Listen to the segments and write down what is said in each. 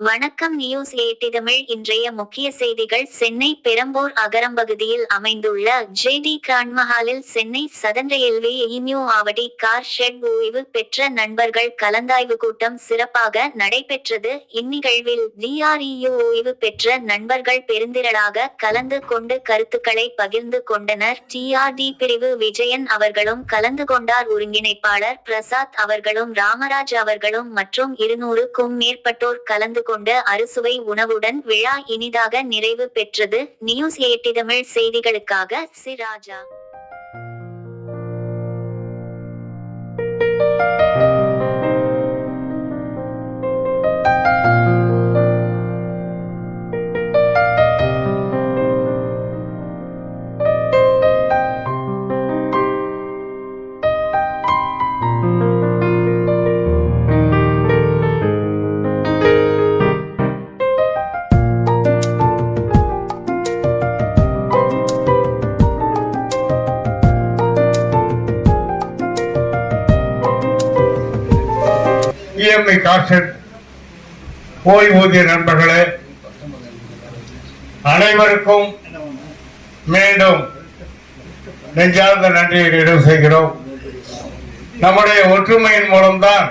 வணக்கம் நியூஸ் ஏட்டிதமிழ் இன்றைய முக்கிய செய்திகள் சென்னை பெரம்பூர் அகரம்பகுதியில் அமைந்துள்ள ஜேடி கிராண்ட்மஹாலில் சென்னை சதன் எல்வி இம்யூ ஆவடி கார் ஷெட் ஓய்வு பெற்ற நண்பர்கள் கலந்தாய்வு கூட்டம் சிறப்பாக நடைபெற்றது. இந்நிகழ்வில் டிஆர்இயு ஓய்வு பெற்ற நண்பர்கள் பெருந்திரளாக கலந்து கொண்டு கருத்துக்களை பகிர்ந்து கொண்டனர். டிஆர்டி பிரிவு விஜயன் அவர்களும் கலந்து கொண்டார். ஒருங்கிணைப்பாளர் பிரசாத் அவர்களும் ராமராஜ் அவர்களும் மற்றும் இருநூறுக்கும் மேற்பட்டோர் கலந்து கொண்டு அறுசுவை உணவுடன் விழா இனிதாக நிறைவு பெற்றது நியூஸ் ஏட்டிதமிழ் செய்திகளுக்காக சி ராஜா. இஎம்ஐ காசட் ஓய்வூதிய நண்பர்களே அனைவருக்கும் மீண்டும் நெஞ்சார்ந்த நன்றியை நிறைவு செய்கிறோம். நம்முடைய ஒற்றுமையின் மூலம்தான்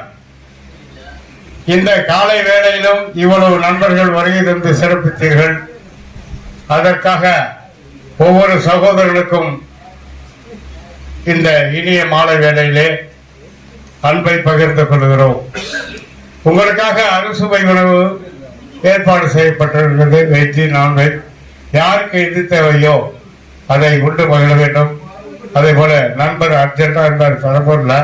இந்த காலை வேளையிலும் இவ்வளவு நண்பர்கள் வருகை தந்து சிறப்பித்தீர்கள். அதற்காக ஒவ்வொரு சகோதரர்களுக்கும் இந்த இனிய மாலை வேளையிலே அன்பை பகிர்ந்து கொள்கிறோம். உங்களுக்காக அறுசுவை உணவு ஏற்பாடு செய்யப்பட்டிருக்கிறது. வெஜ்ஜி நான்வெஜ் யாருக்கு எது தேவையோ அதை உண்டு மகிழ வேண்டும். அதே போல நண்பர் அர்ஜென்டா இருந்தார் தரப்பூர்ல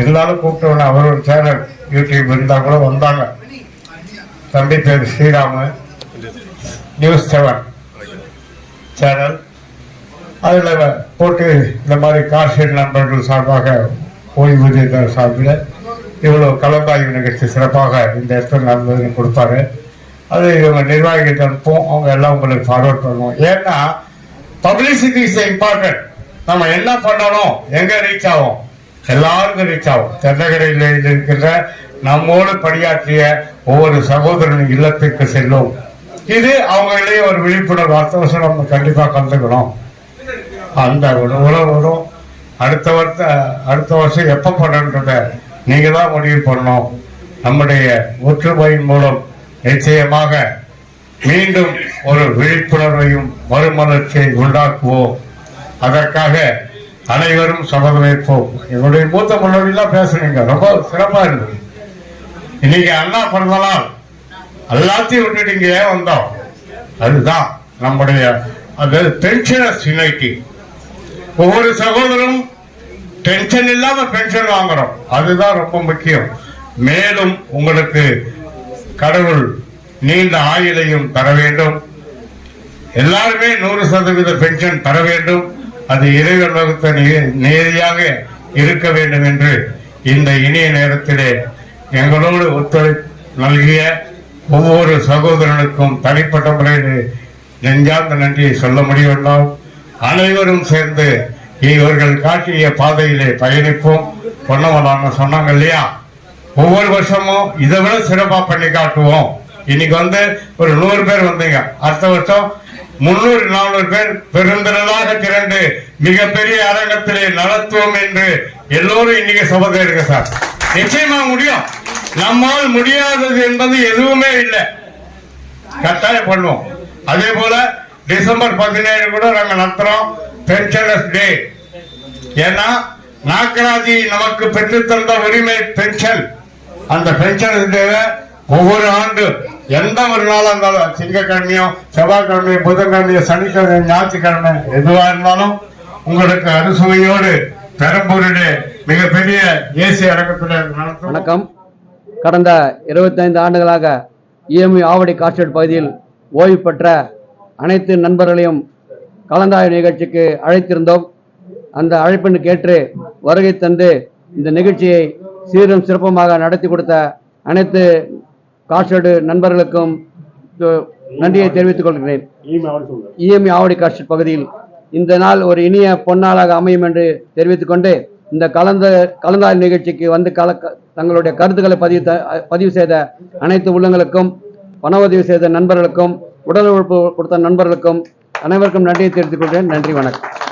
இருந்தாலும் கூப்பிட்டு அவர் ஒரு சேனல் யூடியூப் இருந்தா கூட வந்தாங்க. தம்பி பேர் ஸ்ரீராமு. News seven channel. அதில் போட்டு இந்த மாதிரி கார்ஷீட் நண்பர்கள் சார்பாக ஓய்வூதியத்தார் சார்பில் இவ்வளோ கலந்தாய்வு நிகழ்ச்சி சிறப்பாக இந்த இடத்துல நடந்ததுன்னு கொடுப்பாரு. அது இவங்க நிர்வாகிகிட்ட அனுப்பும் அவங்க எல்லாம் உங்களுக்கு ஃபார்வர்ட் பண்ணுவோம். ஏன்னா பப்ளிசிட்டி இஸ் இம்பார்ட்டன்ட் நம்ம என்ன பண்ணணும்? எங்க ரீச் ஆகும்? எல்லாருக்கும் ரீச் ஆகும். தென்னகரையில் இருக்கின்ற நம்மோடு பணியாற்றிய ஒவ்வொரு சகோதரன் இல்லத்திற்கு செல்லும். இது அவங்களே ஒரு விழிப்புணர்வு அடுத்த வருஷம் நம்ம கண்டிப்பா கலந்துக்கணும். அந்த உணவு வரும். அடுத்த வருஷம் அடுத்த வருஷம் எப்ப பண்ணன்றத நீங்க தான் முடிவு பண்ணணும். நம்முடைய ஒற்றுமையின் மூலம் நிச்சயமாக மீண்டும் ஒரு விழிப்புணர்வையும் மறுமலர்ச்சியை உண்டாக்குவோம். அதற்காக அனைவரும் சமதமேற்போம் எங்களுடைய மூத்த முன்னோடிலாம் பேசுறீங்க. ரொம்ப சிறப்பா இருந்தது இன்னைக்கு அண்ணா பிறந்தனால் எல்லாத்தையும் விட்டுட்டு இங்கே ஏன் வந்தோம்? அதுதான் நம்முடைய அது பென்ஷனர்ஸ் யுனைட்டி. ஒவ்வொரு சகோதரரும் டென்ஷன் இல்லாம பென்ஷன் வாங்குறோம். அதுதான் ரொம்ப முக்கியம். மேலும் உங்களுக்கு கடவுள் நீண்ட ஆயுளையும் தர வேண்டும். எல்லாருமே நூறு சதவீத பென்ஷன் தர வேண்டும். அது இறைவன் வகுத்த நே- நேரியாக இருக்க வேண்டும் என்று இந்த இனிய நேரத்திலே எங்களோடு ஒத்துழைப்பு நல்கிய ஒவ்வொரு சகோதரனுக்கும் தனிப்பட்ட முறையில் நெஞ்சார்ந்த நன்றியை சொல்ல முடியவில்லை அனைவரும் சேர்ந்து இவர்கள் காட்டிய பாதையிலே பயணிப்போம். பொன்னமலான சொன்னாங்க இல்லையா? ஒவ்வொரு வருஷமும் இதை விட சிறப்பா பண்ணி காட்டுவோம். இன்னைக்கு வந்து ஒரு நூறு பேர் வந்தீங்க. அடுத்த வருஷம் முன்னூறு நானூறு பேர் பெருந்திரளாக திரண்டு மிகப்பெரிய அரங்கத்திலே நடத்துவோம் என்று எல்லோரும் இன்னைக்கு சபதம் எடுங்க சார். நிச்சயமா முடியும். நம்மால் முடியாதது என்பது எதுவுமே இல்லை. கட்டாயம் பண்ணுவோம். அதே போல டிசம்பர் பதினேழு கூட நாங்கள் நடத்துறோம். Pensioners day. ஏன்னா நாகராஜி நமக்கு பெற்றுத்தந்த உரிமை பென்ஷன். அந்த பென்ஷனர்ஸ் டேவை ஒவ்வொரு ஆண்டு எந்த ஒரு நாளாக இருந்தாலும் திங்கக்கிழமையோ செவ்வாய்க்கிழமையோ புதன்கிழமையோ சனிக்கிழமை ஞாயிற்றுக்கிழமை எதுவாக இருந்தாலும் உங்களுக்கு அறுசுவையோடு பெரம்பூரிலே மிகப்பெரிய தேசிய அரங்கத்தில் வணக்கம். கடந்த 25 ஆண்டுகளாக இஎம்ஐ ஆவடி காஸ்டேட் பகுதியில் ஓய்வு பெற்ற அனைத்து நண்பர்களையும் கலந்தாய்வு நிகழ்ச்சிக்கு அழைத்திருந்தோம். அந்த அழைப்பின் கேட்டு வருகை தந்து இந்த நிகழ்ச்சியை சீரும் சிறப்புமாக நடத்தி கொடுத்த அனைத்து காஸ்டேடு நண்பர்களுக்கும் நன்றியை தெரிவித்துக் கொள்கிறேன். இஎம்ஐ ஆவடி காஸ்டேட் பகுதியில் இந்த நாள் ஒரு இனிய பொன்னாளாக அமையும் என்று தெரிவித்துக் கொண்டு இந்த கலந்த கலந்தாய்வு நிகழ்ச்சிக்கு வந்து கல க- தங்களுடைய கருத்துக்களை பதிவு த- பதிவு செய்த அனைத்து உள்ளங்களுக்கும் பண உதவி செய்த நண்பர்களுக்கும் உடல் உழைப்பு கொடுத்த நண்பர்களுக்கும் அனைவருக்கும் நன்றியை தெரிவித்துக் கொள்கிறேன். நன்றி வணக்கம்.